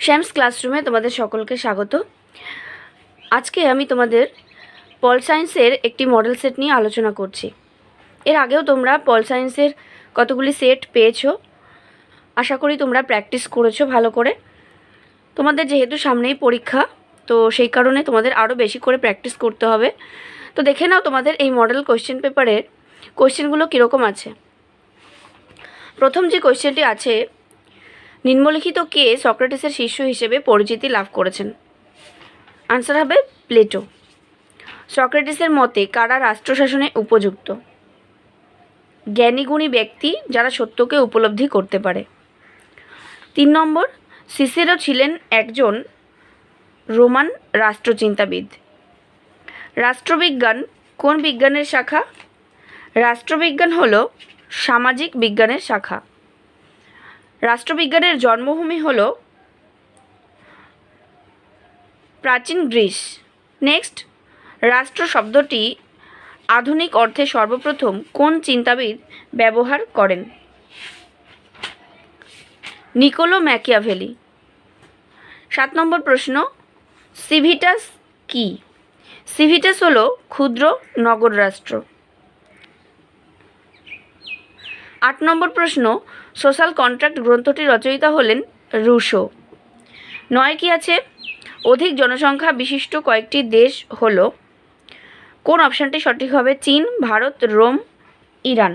শ্যামস ক্লাসরুমে তোমাদের সকলকে স্বাগত। আজকে আমি তোমাদের পল সায়েন্সের একটি মডেল সেট নিয়ে আলোচনা করছি। এর আগেও তোমরা পল সায়েন্সের কতগুলি সেট পেয়েছ? আশা করি তোমরা প্র্যাকটিস করেছ ভালো করে। তোমাদের যেহেতু সামনেই পরীক্ষা, তো সেই কারণে তোমাদের আরও বেশি করে প্র্যাকটিস করতে হবে। তো দেখে নাও তোমাদের এই মডেল কোশ্চেন পেপারের কোশ্চেনগুলো কীরকম আছে। প্রথম যে কোশ্চেনটি আছে নিম্নলিখিত কে সক্রেটিসের শিষ্য হিসেবে পরিচিতি লাভ করেছেন? আনসার হবে প্লেটো। সক্রেটিসের মতে কারা রাষ্ট্রশাসনে উপযুক্ত? জ্ঞানীগুণী ব্যক্তি যারা সত্যকে উপলব্ধি করতে পারে। তিন নম্বর সিসেরো ছিলেন একজন রোমান রাষ্ট্রচিন্তাবিদ। রাষ্ট্রবিজ্ঞান কোন বিজ্ঞানের শাখা? রাষ্ট্রবিজ্ঞান হলো সামাজিক বিজ্ঞানের শাখা। রাষ্ট্রবিজ্ঞানের জন্মভূমি হল প্রাচীন গ্রিস। নেক্সট, রাষ্ট্র শব্দটি আধুনিক অর্থে সর্বপ্রথম কোন চিন্তাবিদ ব্যবহার করেন? Niccolo Machiavelli. সাত নম্বর প্রশ্ন, সিভিটাস কি? সিভিটাস হলো ক্ষুদ্র নগর রাষ্ট্র আট নম্বর প্রশ্ন সোশ্যাল কন্ট্রাক্ট গ্রন্থটি রচয়িতা হলেন রুশো। নয় কি আছে? অধিক জনসংখ্যা বিশিষ্ট কয়েকটি দেশ হল, কোন অপশানটি সঠিক হবে? চীন, ভারত, রোম, ইরান।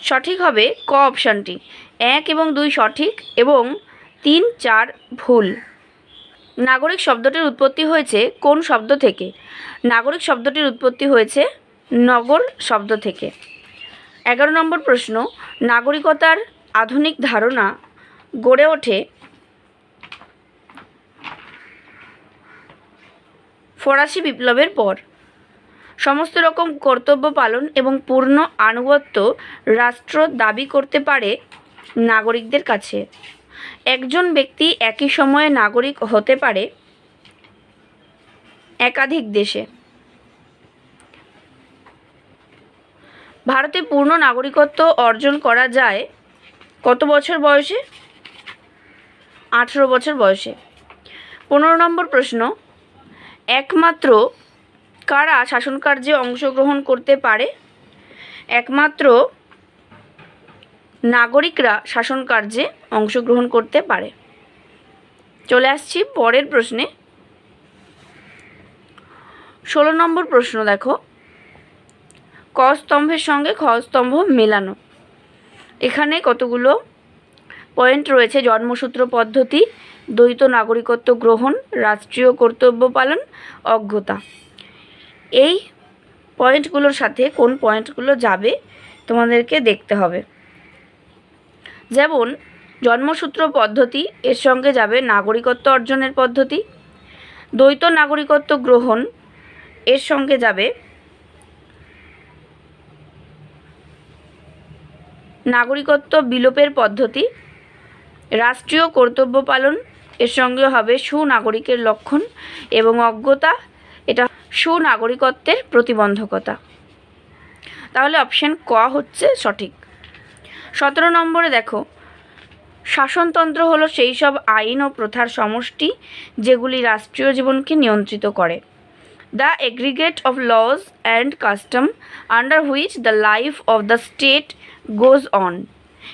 সঠিক হবে ক অপশানটি এক এবং দুই সঠিক এবং তিন, চার ভুল। নাগরিক শব্দটির উৎপত্তি হয়েছে কোন শব্দ থেকে? নাগরিক শব্দটির উৎপত্তি হয়েছে নগর শব্দ থেকে। এগারো নম্বর প্রশ্ন, নাগরিকতার আধুনিক ধারণা গড়ে ওঠে ফরাসি বিপ্লবের পর। সমস্ত রকম কর্তব্য পালন এবং পূর্ণ আনুগত্য রাষ্ট্র দাবি করতে পারে নাগরিকদের কাছে। একজন ব্যক্তি একই সময়ে নাগরিক হতে পারে একাধিক দেশে। ভারতে পূর্ণ নাগরিকত্ব অর্জন করা যায় কত বছর বয়সে? আঠেরো বছর বয়সে। পনেরো নম্বর প্রশ্ন, একমাত্র কারা শাসনকার্যে অংশগ্রহণ করতে পারে? একমাত্র নাগরিকরা শাসনকার্যে অংশগ্রহণ করতে পারে। চলে আসছি পরের প্রশ্নে। ষোলো নম্বর প্রশ্ন দেখো ক স্তম্ভের সঙ্গে খ স্তম্ভ মেলানো। এখানে কতগুলো পয়েন্ট রয়েছে? জন্মসূত্র পদ্ধতি, দ্বৈত নাগরিকত্ব গ্রহণ, রাষ্ট্রীয় কর্তব্য পালন, অজ্ঞতা। এই পয়েন্টগুলোর সাথে কোন পয়েন্টগুলো যাবে তোমাদেরকে দেখতে হবে। যেমন, জন্মসূত্র পদ্ধতি, এর সঙ্গে যাবে নাগরিকত্ব অর্জনের পদ্ধতি। দ্বৈত নাগরিকত্ব গ্রহণ, এর সঙ্গে যাবে নাগরিকত্ব বিলোপের পদ্ধতি, রাষ্ট্রীয় কর্তব্য পালন, এর সঙ্গে হবে সুনাগরিকের লক্ষণ এবং অজ্ঞতা, এটা সুনাগরিকত্বের প্রতিবন্ধকতা। তাহলে অপশান ক হচ্ছে সঠিক। সতেরো নম্বরে দেখো, শাসনতন্ত্র হলো সেই সব আইন ও প্রথার সমষ্টি যেগুলি রাষ্ট্রীয় জীবনকে নিয়ন্ত্রিত করে। The aggregate of laws and custom under which the life of the state goes on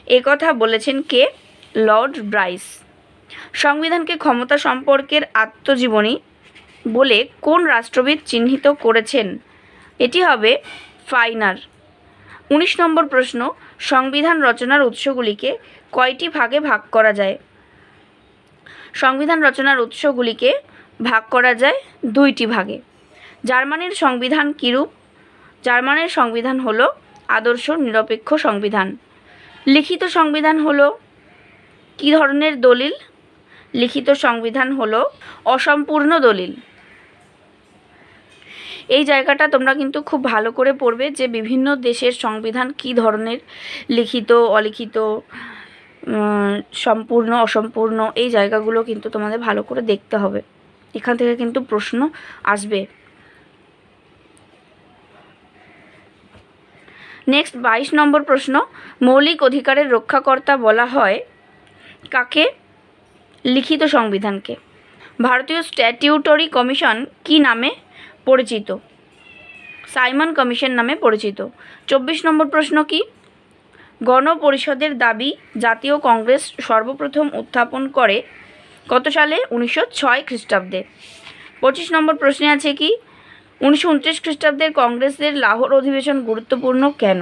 a বলেছেন কে? Lord Bryce. সংবিধানকে ক্ষমতা সম্পর্কের আত্মজীবনী বলে কোন রাষ্ট্রবিদ চিহ্নিত করেছেন? এটি হবে ফাইনার। উনিশ নম্বর প্রশ্ন, সংবিধান রচনার উৎসগুলিকে কয়টি ভাগে ভাগ করা যায়? সংবিধান রচনার উৎসগুলিকে ভাগ করা যায় দুইটি ভাগে। জার্মানির সংবিধান কীরূপ? জার্মানির সংবিধান হল আদর্শ নিরপেক্ষ সংবিধান। লিখিত সংবিধান হল কী ধরনের দলিল? লিখিত সংবিধান হল অসম্পূর্ণ দলিল। এই জায়গাটা তোমরা কিন্তু খুব ভালো করে পড়বে যে বিভিন্ন দেশের সংবিধান কী ধরনের লিখিত, অলিখিত সম্পূর্ণ, অসম্পূর্ণ, এই জায়গাগুলো কিন্তু তোমাদের ভালো করে দেখতে হবে। এখান থেকে কিন্তু প্রশ্ন আসবে। নেক্সট বাইশ নম্বর প্রশ্ন, মৌলিক অধিকারের রক্ষাকর্তা বলা হয় কাকে? লিখিত সংবিধানকে। ভারতীয় স্ট্যাটিউটরি কমিশন কি নামে পরিচিত? সাইমন কমিশন নামে পরিচিত। চব্বিশ নম্বর প্রশ্ন কি? গণপরিষদের দাবি জাতীয় কংগ্রেস সর্বপ্রথম উত্থাপন করে কত সালে? উনিশশো ছয় খ্রিস্টাব্দে। পঁচিশ নম্বর প্রশ্নে আছে কি? উনিশশো উনত্রিশ খ্রিস্টাব্দের কংগ্রেসের লাহোর অধিবেশন গুরুত্বপূর্ণ কেন?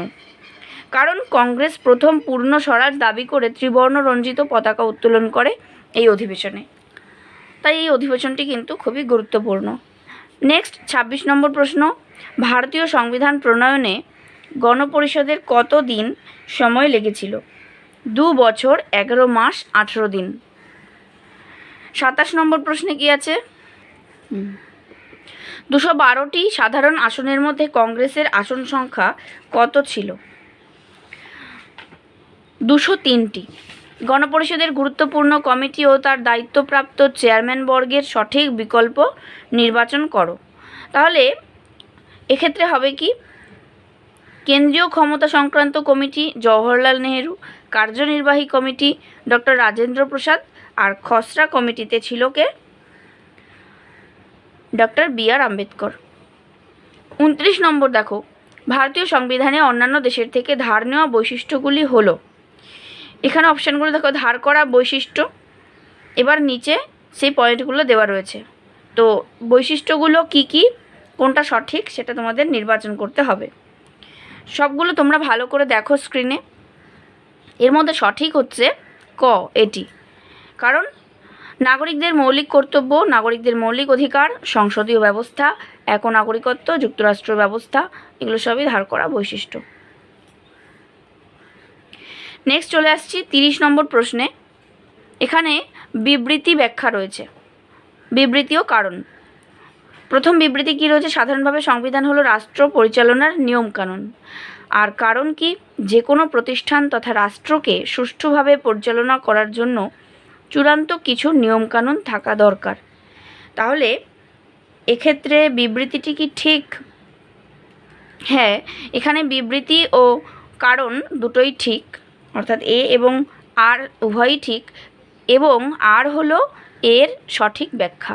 কারণ কংগ্রেস প্রথম পূর্ণ স্বরাজ দাবি করে ত্রিবর্ণ রঞ্জিত পতাকা উত্তোলন করে এই অধিবেশনে। তাই এই অধিবেশনটি কিন্তু খুবই গুরুত্বপূর্ণ। নেক্সট, ছাব্বিশ নম্বর প্রশ্ন। ভারতীয় সংবিধান প্রণয়নে গণপরিষদের কত দিন সময় লেগেছিল? দু বছর, এগারো মাস, আঠেরো দিন। সাতাশ নম্বর প্রশ্নে কি আছে? দুশো বারোটি সাধারণ আসনের মধ্যে কংগ্রেসের আসন সংখ্যা কত ছিল? দুশো তিনটি। গণপরিষদের গুরুত্বপূর্ণ কমিটি ও তার দায়িত্বপ্রাপ্ত চেয়ারম্যান বর্গের সঠিক বিকল্প নির্বাচন করো। তাহলে এক্ষেত্রে হবে কি? কেন্দ্রীয় ক্ষমতা সংক্রান্ত কমিটি জওহরলাল নেহেরু, কার্যনির্বাহী কমিটি ডক্টর রাজেন্দ্র প্রসাদ আর খসড়া কমিটিতে ছিল কে? Doctor B R Ambedkar. উনত্রিশ নম্বর দেখো, ভারতীয় সংবিধানে অন্যান্য দেশের থেকে ধার নেওয়া বৈশিষ্ট্যগুলি হলো, এখানে অপশানগুলো দেখো, ধার করা বৈশিষ্ট্য, এবার নিচে সেই পয়েন্টগুলো দেওয়া রয়েছে। তো বৈশিষ্ট্যগুলো কি কি, কোনটা সঠিক সেটা তোমাদের নির্বাচন করতে হবে। সবগুলো তোমরা ভালো করে দেখো স্ক্রিনে। এর মধ্যে সঠিক হচ্ছে ক, এটি। কারণ নাগরিকদের মৌলিক কর্তব্য, নাগরিকদের মৌলিক অধিকার, সংসদীয় ব্যবস্থা এক নাগরিকত্ব যুক্তরাষ্ট্র ব্যবস্থা, এগুলো সবই ধার করা বৈশিষ্ট্য। নেক্সট চলে আসছি তিরিশ নম্বর প্রশ্নে। এখানে বিবৃতি ব্যাখ্যা রয়েছে। বিবৃতি ও কারণ। প্রথম বিবৃতি কী রয়েছে? সাধারণভাবে সংবিধান হলো রাষ্ট্র পরিচালনার নিয়মকানুন। আর কারণ কি? যে কোনো প্রতিষ্ঠান তথা রাষ্ট্রকে সুষ্ঠুভাবে পরিচালনা করার জন্য চূড়ান্ত কিছু নিয়মকানুন থাকা দরকার। তাহলে এক্ষেত্রে বিবৃতিটি কি ঠিক? হ্যাঁ এখানে বিবৃতি ও কারণ দুটোই ঠিক, অর্থাৎ এ এবং আর উভয়ই ঠিক, এবং আর হলো এর সঠিক ব্যাখ্যা।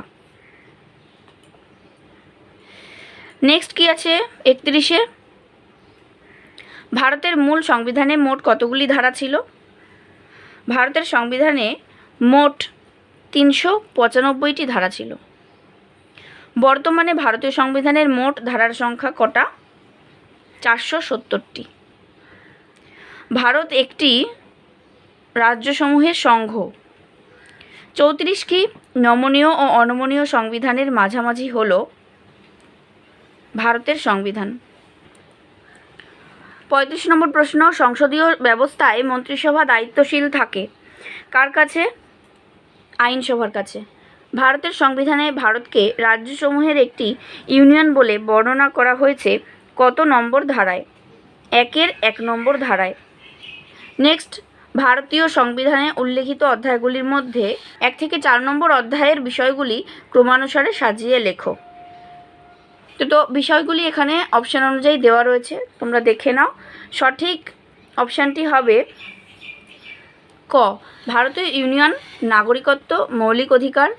নেক্সট কি আছে একত্রিশে? ভারতের মূল সংবিধানে মোট কতগুলি ধারা ছিল? ভারতের সংবিধানে মোট তিনশো পঁচানব্বইটি ধারা ছিল। বর্তমানে ভারতীয় সংবিধানের মোট ধারার সংখ্যা কটা? চারশো সত্তরটি। ভারত একটি রাজ্যসমূহের সংঘ। চৌত্রিশ কি নমনীয় ও অনমনীয় সংবিধানের মাঝামাঝি হল ভারতের সংবিধান। পঁয়ত্রিশ নম্বর প্রশ্ন, সংসদীয় ব্যবস্থায় মন্ত্রিসভা দায়িত্বশীল থাকে। কার কাছে? আইনসভার কাছে। ভারতের সংবিধানে ভারতকে রাজ্যসমূহের একটি ইউনিয়ন বলে বর্ণনা করা হয়েছে কত নম্বর ধারায়? একের এক নম্বর ধারায়। নেক্সট, ভারতীয় সংবিধানে উল্লেখিত অধ্যায়গুলির মধ্যে এক থেকে চার নম্বর অধ্যায়ের বিষয়গুলি ক্রমানুসারে সাজিয়ে লেখো। তো তো বিষয়গুলি এখানে অপশান অনুযায়ী দেওয়া রয়েছে, তোমরা দেখে নাও। সঠিক অপশানটি হবে ক, ভারতীয় ইউনিয়ন নাগরিকত্ব, মৌলিক অধিকার,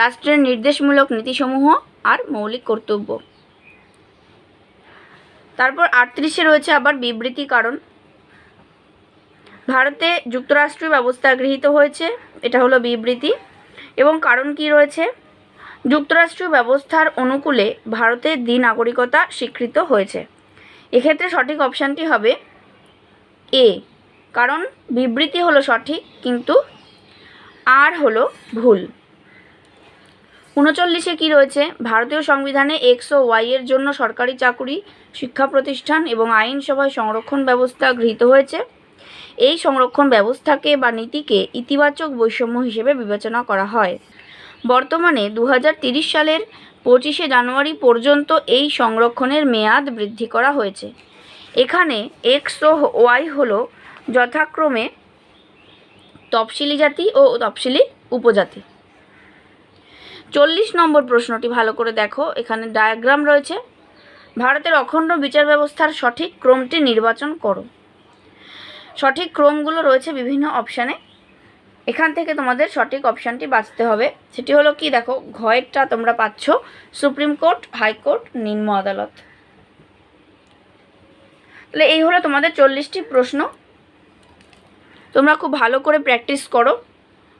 রাষ্ট্রের নির্দেশমূলক নীতিসমূহ আর মৌলিক কর্তব্য। তারপর আটত্রিশে রয়েছে আবার বিবৃতি কারণ ভারতে যুক্তরাষ্ট্রীয় ব্যবস্থা গৃহীত হয়েছে, এটা হলো বিবৃতি। এবং কারণ কি রয়েছে? যুক্তরাষ্ট্রীয় ব্যবস্থার অনুকূলে ভারতের দ্বি নাগরিকতা স্বীকৃত হয়েছে। এক্ষেত্রে সঠিক অপশানটি হবে এ কারণ বিবৃতি হলো সঠিক, কিন্তু আর হলো ভুল। উনচল্লিশে কি রয়েছে? ভারতীয় সংবিধানে এক্স ও ওয়াই এর জন্য সরকারি চাকুরি, শিক্ষা প্রতিষ্ঠান এবং আইনসভায় সংরক্ষণ ব্যবস্থা গৃহীত হয়েছে। এই সংরক্ষণ ব্যবস্থাকে বা নীতিকে ইতিবাচক বৈষম্য হিসেবে বিবেচনা করা হয়। বর্তমানে দু সালের পঁচিশে জানুয়ারি পর্যন্ত এই সংরক্ষণের মেয়াদ বৃদ্ধি করা হয়েছে। এখানে এক্স ও ওয়াই হলো যথাক্রমে তফসিলি জাতি ও তফসিলি উপজাতি। চল্লিশ নম্বর প্রশ্নটি ভালো করে দেখো। এখানে ডায়াগ্রাম রয়েছে। ভারতের অখণ্ড বিচার ব্যবস্থার সঠিক ক্রমটি নির্বাচন করো। সঠিক ক্রমগুলো রয়েছে বিভিন্ন অপশানে এখান থেকে তোমাদের সঠিক অপশানটি বাঁচতে হবে। সেটি হলো কি, দেখো, ঘয়েরটা তোমরা পাচ্ছ সুপ্রিম কোর্ট হাইকোর্ট নিম্ন আদালত। তাহলে এই হলো তোমাদের চল্লিশটি প্রশ্ন। তোমরা খুব ভালো করে প্র্যাকটিস করো।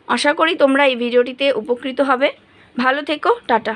আশা করি তোমরা এই ভিডিওটিতে উপকৃত হবে। ভালো থেকো, টাটা।